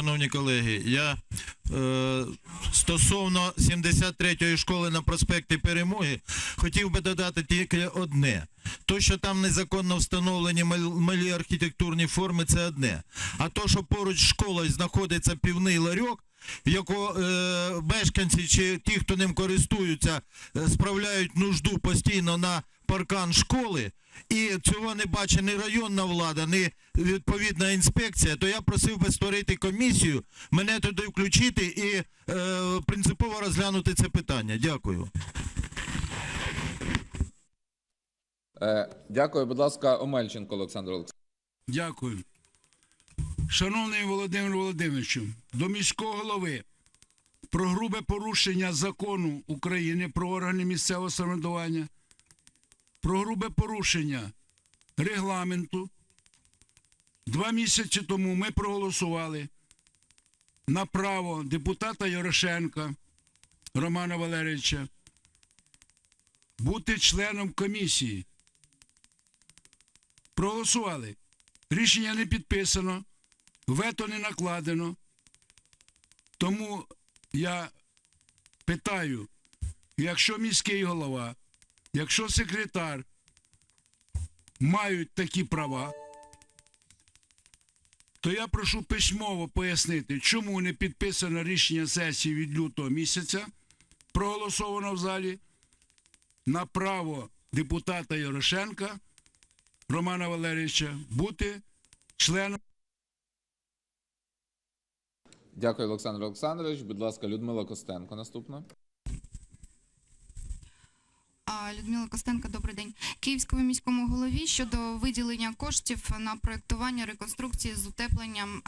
шановні колеги. Я е, стосовно 73-ї школи на проспекті Перемоги хотів би додати тільки одне. То, що там незаконно встановлені малі архітектурні форми, це одне. А то, що поруч з школою знаходиться півний ларьок, в якого е, мешканці чи ті, хто ним користуються, е, справляють нужду постійно на паркан школи, і цього не бачить ні районна влада, ні відповідна інспекція, то я просив би створити комісію, мене туди включити і е, принципово розглянути це питання. Дякую. Е, Дякую, будь ласка, Омельченко Олександр Олександрович. Дякую. Шановний Володимир Володимировичу, до міського голови про грубе порушення закону України про органи місцевого самоврядування, про грубе порушення регламенту. Два місяці тому ми проголосували на право депутата Ярошенка Романа Валерійовича бути членом комісії. Проголосували. Рішення не підписано, вето не накладено. Тому я питаю, якщо міський голова, якщо секретар мають такі права, то я прошу письмово пояснити, чому не підписано рішення сесії від лютого місяця, проголосовано в залі, на право депутата Ярошенка Романа Валерійовича бути членом. Дякую, Олександр Олександрович. Будь ласка, Людмила Костенко наступна. Людмила Костенко, добрий день. Київському міському голові щодо виділення коштів на проєктування реконструкції з утепленням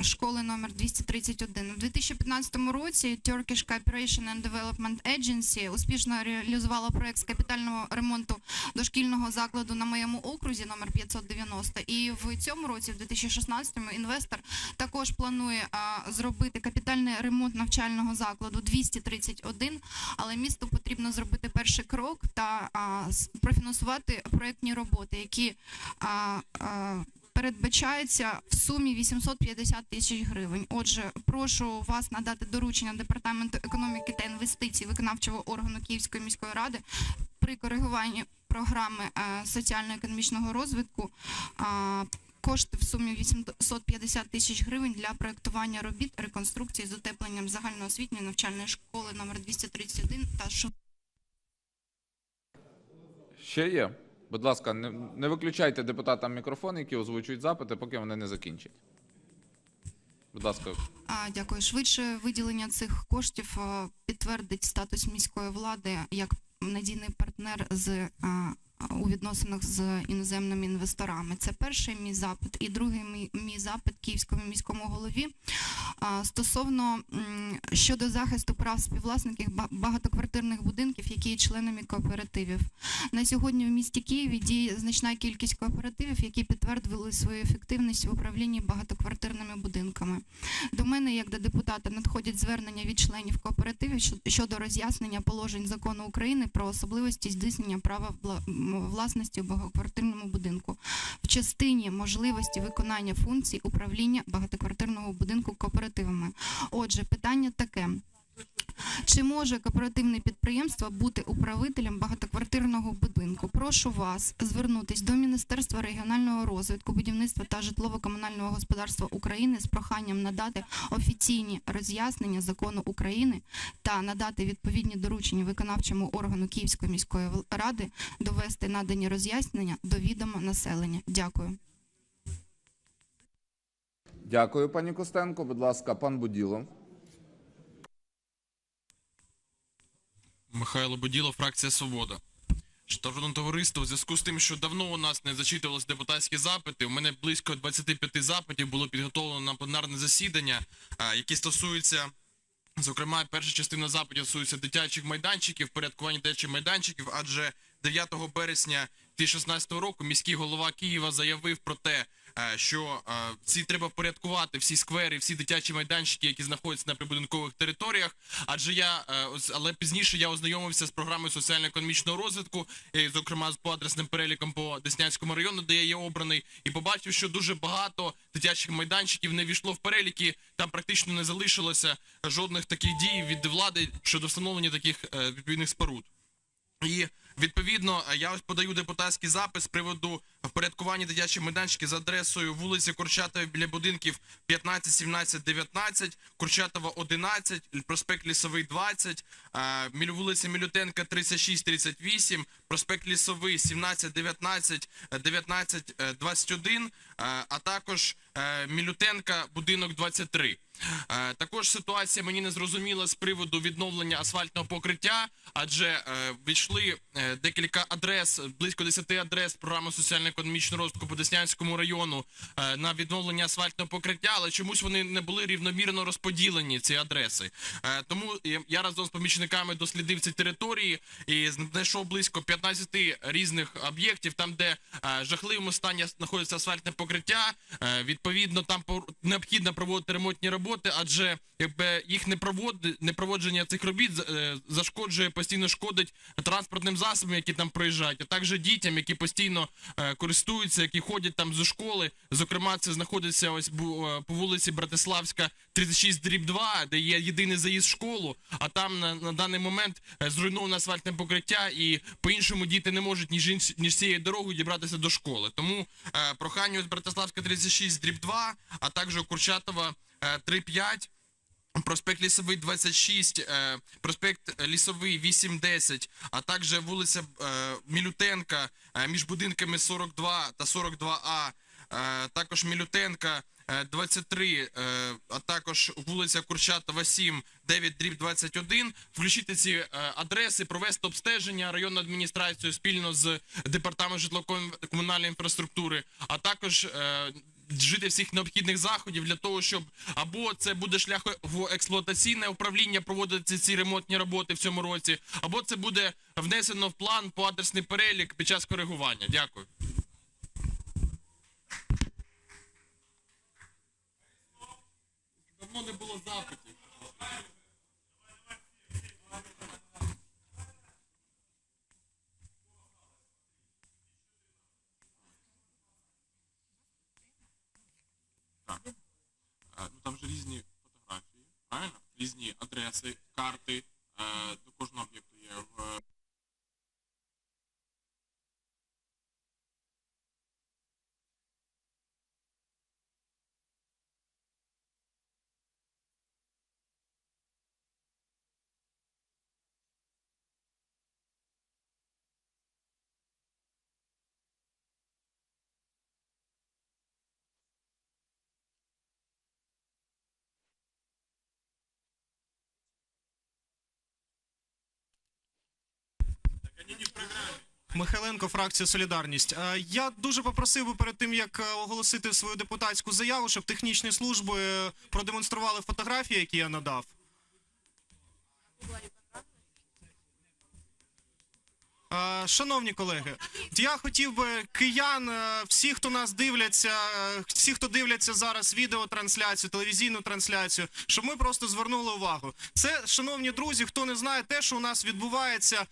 школи номер 231. У 2015 році Turkish Cooperation and Development Agency успішно реалізувала проєкт з капітального ремонту дошкільного закладу на моєму окрузі номер 590. І в цьому році, в 2016-му, інвестор також планує зробити капітальний ремонт навчального закладу 231, але місту потрібно зробити перший крок та а, профінансувати проєктні роботи, які передбачаються в сумі 850 тисяч гривень. Отже, прошу вас надати доручення департаменту економіки та інвестицій виконавчого органу Київської міської ради при коригуванні програми е, соціально-економічного розвитку. Кошти в сумі 850 тисяч гривень для проєктування робіт реконструкції з утепленням загальноосвітньої навчальної школи номер 231 та шо- Ще є. Будь ласка, не, не виключайте депутатам мікрофон, які озвучують запити, поки вони не закінчать. Будь ласка, А, дякую. Швидше виділення цих коштів підтвердить статус міської влади як надійний партнер з а, у відносинах з іноземними інвесторами. Це перший мій запит. І другий мій, мій запит київському міському голові стосовно щодо захисту прав співвласників багатоквартирних будинків, які є членами кооперативів. На сьогодні в місті Києві діє значна кількість кооперативів, які підтвердили свою ефективність в управлінні багатоквартирними будинками. До мене, як до депутата, надходять звернення від членів кооперативів щодо роз'яснення положень закону України про особливості здійснення права власності у багатоквартирному будинку в частині можливості виконання функцій управління багатоквартирного будинку кооперативами. Отже, питання таке. Чи може кооперативне підприємство бути управителем багатоквартирного будинку? Прошу вас звернутись до Міністерства регіонального розвитку, будівництва та житлово-комунального господарства України з проханням надати офіційні роз'яснення закону України та надати відповідні доручення виконавчому органу Київської міської ради довести надані роз'яснення до відома населення. Дякую. дякую, пані Костенко. Будь ласка, пан Буділо. Михайло Буділо, фракція Свобода. Шановне товариство, у зв'язку з тим, що давно у нас не зачитувалися депутатські запити, у мене близько 25 запитів було підготовлено на пленарне засідання, які стосуються, зокрема, перша частина запитів стосується дитячих майданчиків, порядкування дитячих майданчиків, адже 9 березня 2016 року міський голова Києва заявив про те, що е, ці треба впорядкувати всі сквери, всі дитячі майданчики, які знаходяться на прибудинкових територіях. Адже я е, але пізніше я ознайомився з програмою соціально-економічного розвитку, зокрема з по адресним переліком по Деснянському району, де я є обраний, і побачив, що дуже багато дитячих майданчиків не війшло в переліки. Там практично не залишилося жодних таких дій від влади щодо встановлення таких е, відповідних споруд. І відповідно я ось подаю депутатський запис з приводу впорядкування дитячих майданчиків за адресою вулиці Курчатова біля будинків 15, 17, 19, Курчатова 11, проспект Лісовий 20, е, вулиця Мілютенка 36, 38, проспект Лісовий 17, 19, е, 19, е, 21, е, а також е, Мілютенка будинок 23. Е, Також ситуація мені не зрозуміла з приводу відновлення асфальтного покриття, адже е, війшли е, декілька адрес, близько 10 адрес програми соціально-економічного розвитку по Деснянському району е, на відновлення асфальтного покриття, але чомусь вони не були рівномірно розподілені ці адреси. Е, Тому я- разом з помічниками дослідив ці території і знайшов близько 15 різних об'єктів, там де е, в жахливому стані знаходиться асфальтне покриття. Е, Відповідно, там необхідно проводити ремонтні роботи, адже якби їх не провод... не проводження цих робіт е, зашкоджує постійно шкодить транспортним засобам, які там проїжджають, а також дітям, які постійно е, користуються, які ходять там зі школи. Зокрема, це знаходиться ось е, по вулиці Братиславська, 36 дріб 2, де є єдиний заїзд в школу. А там на, на даний момент зруйноване асфальтне покриття, і по-іншому діти не можуть ніж ніж цією дорогою дібратися до школи. Тому прохання ось Братиславська 36 дріб 2, а також Курчатова е, 3-5. Проспект Лісовий 26, е, проспект Лісовий 810, а також вулиця е, Мілютенка е, між будинками 42 та 42А, е, також Мілютенка е, 23, е, а також вулиця Курчатова 7, 9 дріб 21. Включити ці е, адреси, провести обстеження районної адміністрації спільно з департаментом житлово-комунальної інфраструктури, а також е, вжити всіх необхідних заходів для того, щоб або це буде шляхово експлуатаційне управління проводити ці ремонтні роботи в цьому році, або це буде внесено в план по адресний перелік під час коригування. Дякую. Давно не було запитів. Е, ну там же різні фотографії, правильно? Різні карти е, до кожного об'єкту Михайленко, фракція Солідарність. Е, Я дуже попросив би перед тим, як е, оголосити свою депутатську заяву, щоб технічні служби е, продемонстрували фотографії, які я надав. Шановні колеги, я хотів би киян, е, всі, хто нас дивляться, е, всі, хто дивляться зараз відеотрансляцію, телевізійну трансляцію, щоб ми просто звернули увагу. Це, шановні друзі, хто не знає, те, що у нас відбувається е,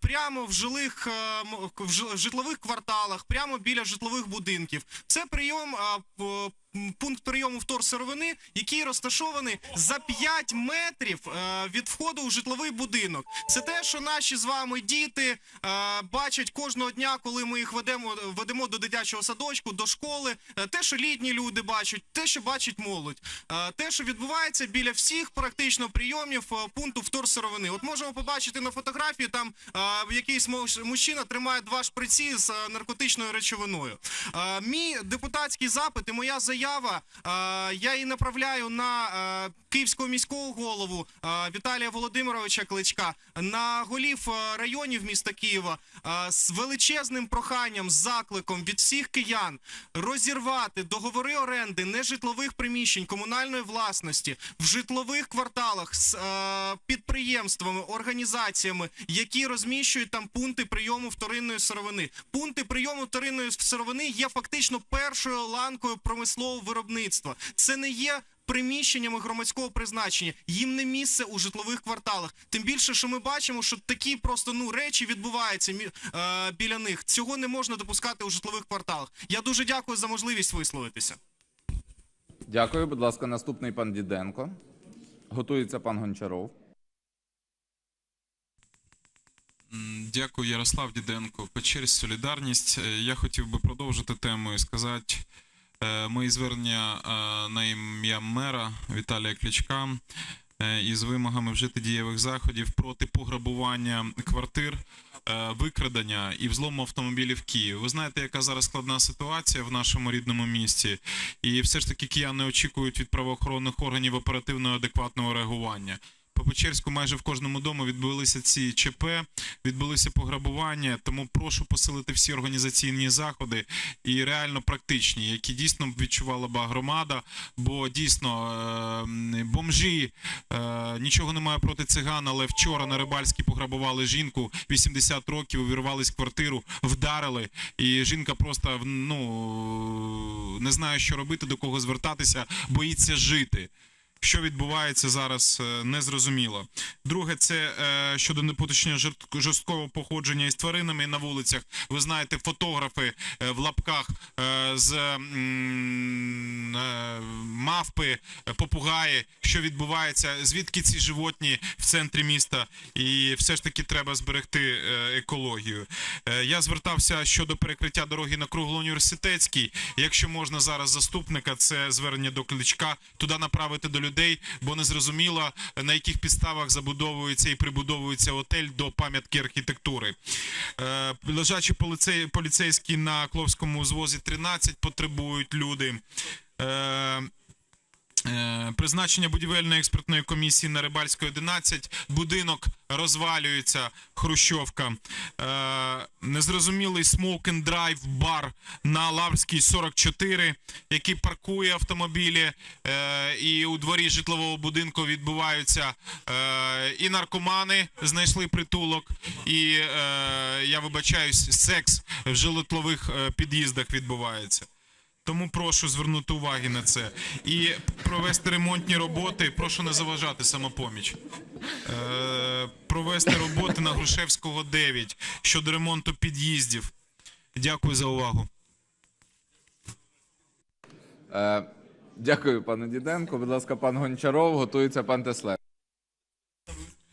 прямо в жилих е, в житлових кварталах, прямо біля житлових будинків. Це прийом. Пункт прийому вторсировини, який розташований за 5 метрів е, від входу у житловий будинок. Це те, що наші з вами діти е, бачать кожного дня, коли ми їх ведемо, ведемо до дитячого садочку, до школи. Е, те, що літні люди бачать, те, що бачить молодь, те, що відбувається біля всіх практично прийомів пункту вторсировини. От можемо побачити на фотографії, там якийсь муж- мужчина тримає два шприці з наркотичною речовиною. Мій депутатський запит і моя заява заява. Е, Я її направляю на е, київського міського голову е, Віталія Володимировича Кличка, на голів районів міста Києва з величезним проханням, закликом від всіх киян розірвати договори оренди нежитлових приміщень комунальної власності в житлових кварталах з підприємствами, організаціями, які розміщують там пункти прийому вторинної сировини. Пункти прийому вторинної сировини є фактично першою ланкою промислового виробництва. Це не є. Приміщеннями громадського призначення їм не місце у житлових кварталах. Тим більше, що ми бачимо, що такі просто ну речі відбуваються мі- е, біля них. Цього не можна допускати у житлових кварталах. Я дуже дякую за можливість висловитися. Дякую, будь ласка, наступний пан Діденко. Готується пан Гончаров. Дякую, Ярослав Діденко. Печерсь Солідарність. Е, Я хотів би продовжити тему і сказати мої звернення е, на ім'я мера Віталія Кличка е, із вимогами вжити дієвих заходів проти пограбування квартир, е, викрадення і взлому автомобілів в Києві. Ви знаєте, яка зараз складна ситуація в нашому рідному місті, і все ж таки кияни очікують від правоохоронних органів оперативного адекватного реагування. По Печерську майже в кожному дому відбулися ці ЧП, відбулися пограбування. Тому прошу посилити всі організаційні заходи і реально практичні, які дійсно відчувала б громада. Бо дійсно е, бомжі е, нічого немає проти циган, але вчора на Рибальській пограбували жінку 80 років, увірвались квартиру, вдарили, і жінка просто ну не знає, що робити, до кого звертатися, боїться жити. Що відбувається зараз, е, незрозуміло. Друге, це е, щодо непоточення жорсткого походження із тваринами на вулицях. Ви знаєте, фотографи е, в лапках з мавпи, попугаї, що відбувається, звідки ці животні в центрі міста, і все ж таки треба зберегти екологію. Я звертався щодо перекриття дороги на круглоуніверситетській. Якщо можна зараз заступника, це звернення до кличка, туди направити до людей, бо не зрозуміло на яких підставах забудовується і прибудовується отель до пам'ятки архітектури. Е, Лежачі поліцей, поліцейські на Кловському узвозі 13 потребують люди. Е, Призначення будівельної експертної комісії на Рибальської 11, будинок розвалюється, Хрущовка. Е, Незрозумілий and drive бар на Лаврській 44, який паркує автомобілі, е, і у дворі житлового будинку відбуваються і наркомани знайшли притулок, і я вибачаюсь, секс в житлових під'їздах відбувається. Тому прошу звернути уваги на це і провести ремонтні роботи. Прошу не заважати самопоміч. Е, провести роботи на Грушевського 9 щодо ремонту під'їздів. Дякую за увагу. Е, дякую, пане Діденко. Будь ласка, пан Гончаров, готується пан Теслер.